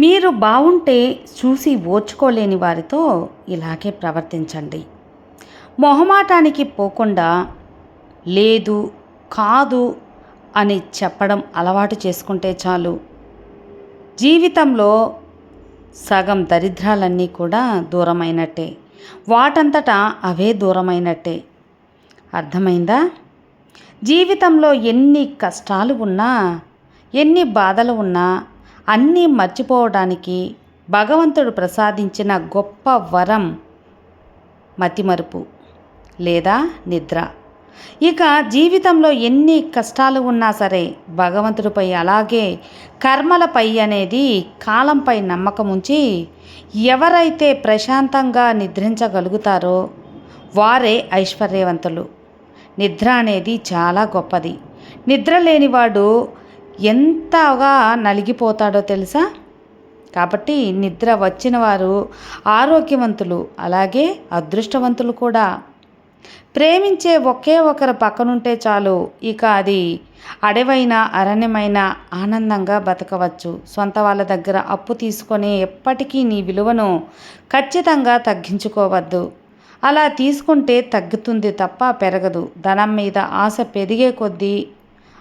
మీరు బాగుంటే చూసి ఓర్చుకోలేని వారితో ఇలాగే ప్రవర్తించండి. మొహమాటానికి పోకుండా లేదు కాదు అని చెప్పడం అలవాటు చేసుకుంటే చాలు. జీవితంలో సగం దరిద్రాలన్నీ కూడా దూరమైనట్టే. వాటంతటా అవే దూరమైనట్టే. అర్థమైందా? జీవితంలో ఎన్ని కష్టాలు ఉన్నా ఎన్ని బాధలు ఉన్నా అన్నీ మర్చిపోవడానికి భగవంతుడు ప్రసాదించిన గొప్ప వరం మతిమరుపు లేదా నిద్ర. ఇక జీవితంలో ఎన్ని కష్టాలు ఉన్నా సరే భగవంతుడిపై అలాగే కర్మలపై అనేది కాలంపై నమ్మకం ఉంచి ఎవరైతే ప్రశాంతంగా నిద్రించగలుగుతారో వారే ఐశ్వర్యవంతులు. నిద్ర అనేది చాలా గొప్పది. నిద్ర లేనివాడు ఎంతగా నలిగిపోతాడో తెలుసా? కాబట్టి నిద్ర వచ్చిన వారు ఆరోగ్యవంతులు అలాగే అదృష్టవంతులు కూడా. ప్రేమించే ఒకే ఒకరు పక్కనుంటే చాలు ఇక అది అడవైన అరణ్యమైన ఆనందంగా బతకవచ్చు. సొంత వాళ్ళ దగ్గర అప్పు తీసుకొని ఎప్పటికీ నీ విలువను ఖచ్చితంగా తగ్గించుకోవద్దు. అలా తీసుకుంటే తగ్గుతుంది తప్ప పెరగదు. ధనం మీద ఆశ పెరిగే కొద్దీ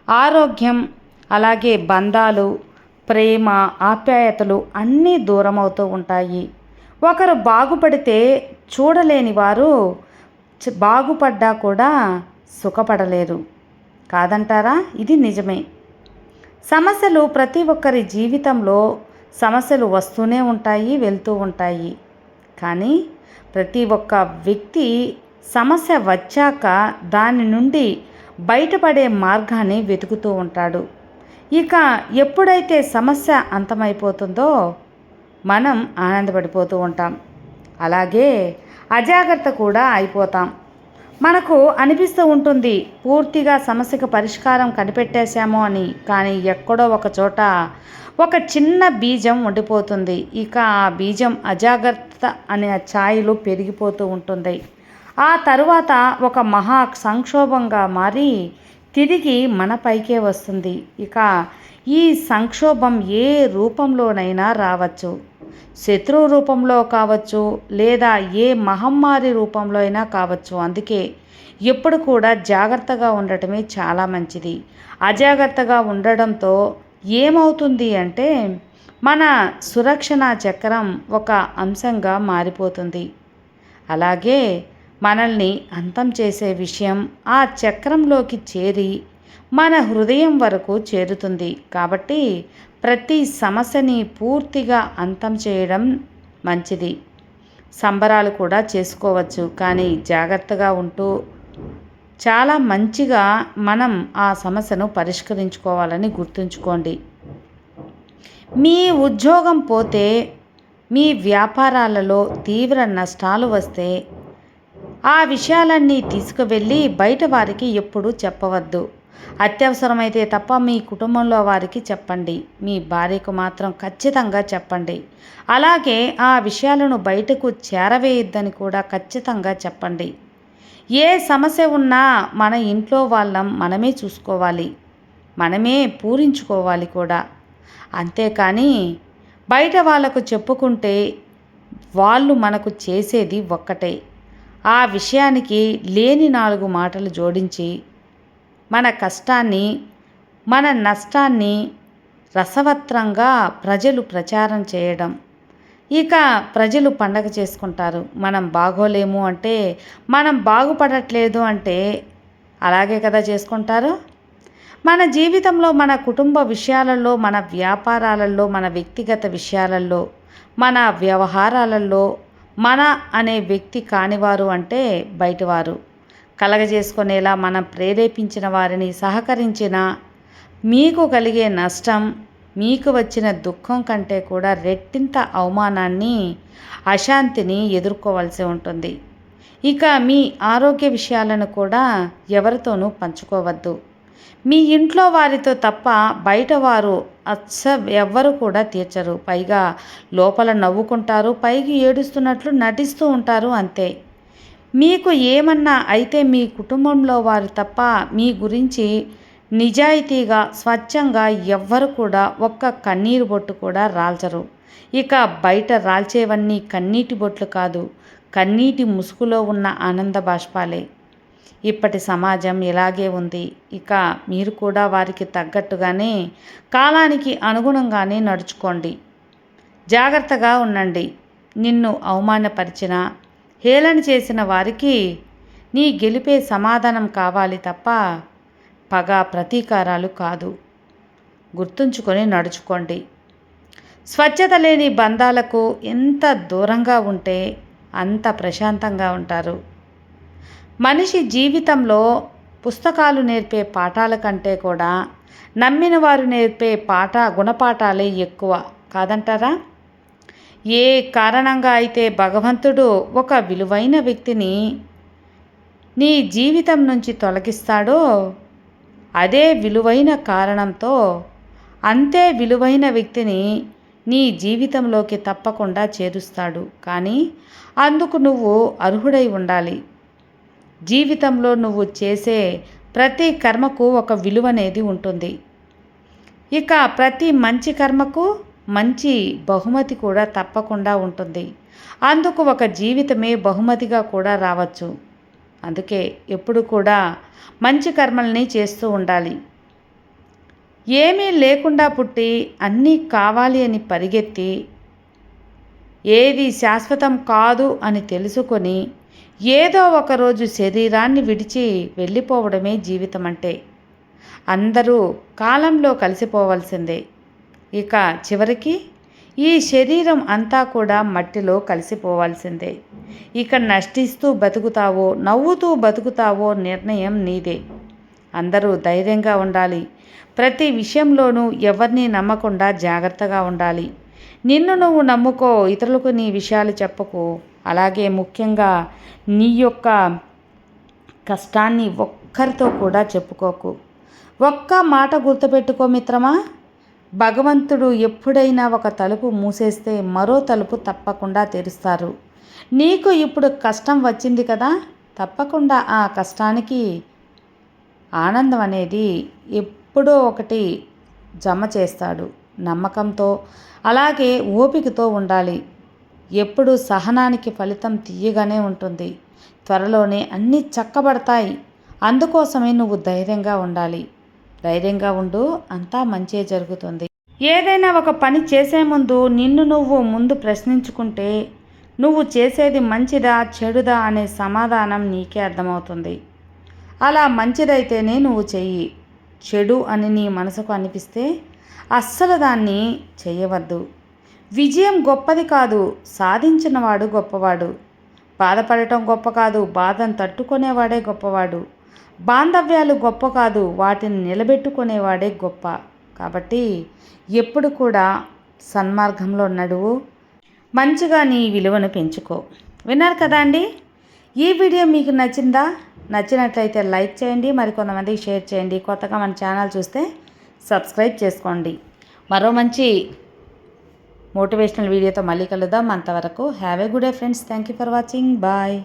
ఆరోగ్యం అలాగే బంధాలు ప్రేమ ఆప్యాయతలు అన్నీ దూరమవుతూ ఉంటాయి. ఒకరు బాగుపడితే చూడలేని వారు బాగుపడ్డా కూడా సుఖపడలేరు. కాదంటారా? ఇది నిజమే. సమస్యలు ప్రతి ఒక్కరి జీవితంలో సమస్యలు వస్తూనే ఉంటాయి వెళ్తూ ఉంటాయి. కానీ ప్రతి ఒక్క వ్యక్తి సమస్య వచ్చాక దాని నుండి బయటపడే మార్గాన్ని వెతుకుతూ ఉంటాడు. ఇక ఎప్పుడైతే సమస్య అంతమైపోతుందో మనం ఆనందపడిపోతూ ఉంటాం. అలాగే అజాగ్రత్త కూడా అయిపోతాం. మనకు అనిపిస్తూ ఉంటుంది పూర్తిగా సమస్యకు పరిష్కారం కనిపెట్టేశామో అని. కానీ ఎక్కడో ఒక చోట ఒక చిన్న బీజం ఉండిపోతుంది. ఇక ఆ బీజం అజాగ్రత్త అనే ఛాయలు పెరిగిపోతూ ఉంటుంది. ఆ తరువాత ఒక మహా సంక్షోభంగా మారి తిరిగి మన పైకే వస్తుంది. ఇక ఈ సంక్షోభం ఏ రూపంలోనైనా రావచ్చు. శత్రువు రూపంలో కావచ్చు లేదా ఏ మహమ్మారి రూపంలో అయినా కావచ్చు. అందుకే ఎప్పుడు కూడా జాగ్రత్తగా ఉండటమే చాలా మంచిది. అజాగ్రత్తగా ఉండడంతో ఏమవుతుంది అంటే మన సురక్షణ చక్రం ఒక అంశంగా మారిపోతుంది. అలాగే మనల్ని అంతం చేసే విషయం ఆ చక్రంలోకి చేరి మన హృదయం వరకు చేరుతుంది. కాబట్టి ప్రతి సమస్యని పూర్తిగా అంతం చేయడం మంచిది. సంబరాలు కూడా చేసుకోవచ్చు. కానీ జాగ్రత్తగా ఉంటూ చాలా మంచిగా మనం ఆ సమస్యను పరిష్కరించుకోవాలని గుర్తుంచుకోండి. మీ ఉద్యోగం పోతే మీ వ్యాపారాలలో తీవ్ర నష్టాలు వస్తే ఆ విషయాలన్నీ తీసుకువెళ్ళి బయట వారికి ఎప్పుడూ చెప్పవద్దు. అత్యవసరమైతే తప్ప మీ కుటుంబంలో వారికి చెప్పండి. మీ భార్యకు మాత్రం ఖచ్చితంగా చెప్పండి. అలాగే ఆ విషయాలను బయటకు చేరవేయొద్దని కూడా ఖచ్చితంగా చెప్పండి. ఏ సమస్య ఉన్నా మన ఇంట్లో వాళ్ళం మనమే చూసుకోవాలి. మనమే పూరించుకోవాలి కూడా. అంతేకాని బయట వాళ్ళకు చెప్పుకుంటే వాళ్ళు మనకు చేసేది ఒక్కటే. ఆ విషయానికి లేని నాలుగు మాటలు జోడించి మన కష్టాన్ని మన నష్టాన్ని రసవత్రంగా ప్రజలు ప్రచారం చేయడం. ఇక ప్రజలు పండగ చేసుకుంటారు. మనం బాగోలేము అంటే మనం బాగుపడట్లేదు అంటే అలాగే కదా చేసుకుంటారు. మన జీవితంలో మన కుటుంబ విషయాలలో మన వ్యాపారాలలో మన వ్యక్తిగత విషయాలలో మన వ్యవహారాలలో మన అనే వ్యక్తి కానివారు అంటే బయటవారు. కలగజేసుకునేలా మనం ప్రేరేపించిన వారిని సహకరించిన మీకు కలిగే నష్టం మీకు వచ్చిన దుఃఖం కంటే కూడా రెట్టింత అవమానాన్ని అశాంతిని ఎదుర్కోవాల్సి ఉంటుంది. ఇక మీ ఆరోగ్య విషయాలను కూడా ఎవరితోనూ పంచుకోవద్దు. మీ ఇంట్లో వారితో తప్ప బయట వారు అచ్చ ఎవ్వరు కూడా తీర్చరు. పైగా లోపల నవ్వుకుంటారు పైకి ఏడుస్తున్నట్లు నటిస్తూ ఉంటారు అంతే. మీకు ఏమన్నా అయితే మీ కుటుంబంలో వారు తప్ప మీ గురించి నిజాయితీగా స్వచ్ఛంగా ఎవ్వరు కూడా ఒక్క కన్నీరు బొట్టు కూడా రాల్చరు. ఇక బయట రాల్చేవన్నీ కన్నీటి బొట్లు కాదు కన్నీటి ముసుగులో ఉన్న ఆనంద బాష్పాలే. ఇప్పటి సమాజం ఇలాగే ఉంది. ఇక మీరు కూడా వారికి తగ్గట్టుగానే కాలానికి అనుగుణంగానే నడుచుకోండి. జాగ్రత్తగా ఉండండి. నిన్ను అవమానపరిచిన హేళన చేసిన వారికి నీ గెలిపే సమాధానం కావాలి తప్ప పగ ప్రతీకారాలు కాదు. గుర్తుంచుకొని నడుచుకోండి. స్వచ్ఛత లేని బంధాలకు ఎంత దూరంగా ఉంటే అంత ప్రశాంతంగా ఉంటారు. మనిషి జీవితంలో పుస్తకాలు నేర్పే పాఠాల కంటే కూడా నమ్మిన వారు నేర్పే పాఠ గుణపాఠాలే ఎక్కువ కాదంటారా? ఏ కారణంగా అయితే భగవంతుడు ఒక విలువైన వ్యక్తిని నీ జీవితం నుంచి తొలగిస్తాడో అదే విలువైన కారణంతో అంతే విలువైన వ్యక్తిని నీ జీవితంలోకి తప్పకుండా చేరుస్తాడు. కానీ అందుకు నువ్వు అర్హుడై ఉండాలి. జీవితంలో నువ్వు చేసే ప్రతి కర్మకు ఒక విలువ అనేది ఉంటుంది. ఇక ప్రతి మంచి కర్మకు మంచి బహుమతి కూడా తప్పకుండా ఉంటుంది. అందుకు ఒక జీవితమే బహుమతిగా కూడా రావచ్చు. అందుకే ఎప్పుడు కూడా మంచి కర్మల్ని చేస్తూ ఉండాలి. ఏమీ లేకుండా పుట్టి అన్నీ కావాలి అని పరిగెత్తి ఏది శాశ్వతం కాదు అని తెలుసుకొని ఏదో ఒకరోజు శరీరాన్ని విడిచి వెళ్ళిపోవడమే జీవితం అంటే అందరూ కాలంలో కలిసిపోవలసిందే. ఇక చివరికి ఈ శరీరం అంతా కూడా మట్టిలో కలిసిపోవాల్సిందే. ఇక నష్టిస్తూ బతుకుతావో నవ్వుతూ బతుకుతావో నిర్ణయం నీదే. అందరూ ధైర్యంగా ఉండాలి. ప్రతి విషయంలోనూ ఎవరిని నమ్మకుండా జాగ్రత్తగా ఉండాలి. నిన్ను నువ్వు నమ్ముకో ఇతరులకు నీ విషయాలు చెప్పకు. అలాగే ముఖ్యంగా నీ యొక్క కష్టాన్ని ఒక్కరితో కూడా చెప్పుకోకు. ఒక్క మాట గుర్తుపెట్టుకో మిత్రమా. భగవంతుడు ఎప్పుడైనా ఒక తలుపు మూసేస్తే మరో తలుపు తప్పకుండా తెరుస్తారు. నీకు ఇప్పుడు కష్టం వచ్చింది కదా. తప్పకుండా ఆ కష్టానికి ఆనందం అనేది ఎప్పుడో ఒకటి జమ చేస్తాడు. నమ్మకంతో అలాగే ఓపికతో ఉండాలి. ఎప్పుడు సహనానికి ఫలితం తీయగానే ఉంటుంది. త్వరలోనే అన్నీ చక్కబడతాయి. అందుకోసమే నువ్వు ధైర్యంగా ఉండాలి. ధైర్యంగా ఉండు అంతా మంచే జరుగుతుంది. ఏదైనా ఒక పని చేసే ముందు నిన్ను నువ్వు ముందు ప్రశ్నించుకుంటే నువ్వు చేసేది మంచిదా చెడుదా అనే సమాధానం నీకే అర్థమవుతుంది. అలా మంచిదైతేనే నువ్వు చెయ్యి. చెడు అని నీ మనసుకు అనిపిస్తే అస్సలు దాన్ని చేయవద్దు విజయం గొప్పది కాదు సాధించినవాడు గొప్పవాడు. బాధపడటం గొప్ప కాదు బాధను తట్టుకునేవాడే గొప్పవాడు. బాంధవ్యాలు గొప్ప కాదు వాటిని నిలబెట్టుకునేవాడే గొప్ప. కాబట్టి ఎప్పుడు కూడా సన్మార్గంలో నడువు. మంచిగా నీ విలువను పెంచుకో. విన్నారు కదా అండి? ఈ వీడియో మీకు నచ్చిందా? నచ్చినట్లయితే లైక్ చేయండి మరి కొంతమందికి షేర్ చేయండి. కొత్తగా మన ఛానల్ చూస్తే సబ్స్క్రైబ్ చేసుకోండి. మరో మంచి మోటివేషనల్ వీడియోతో మళ్ళీ కలుద్దాం. అంతవరకు have a good day friends thank you for watching bye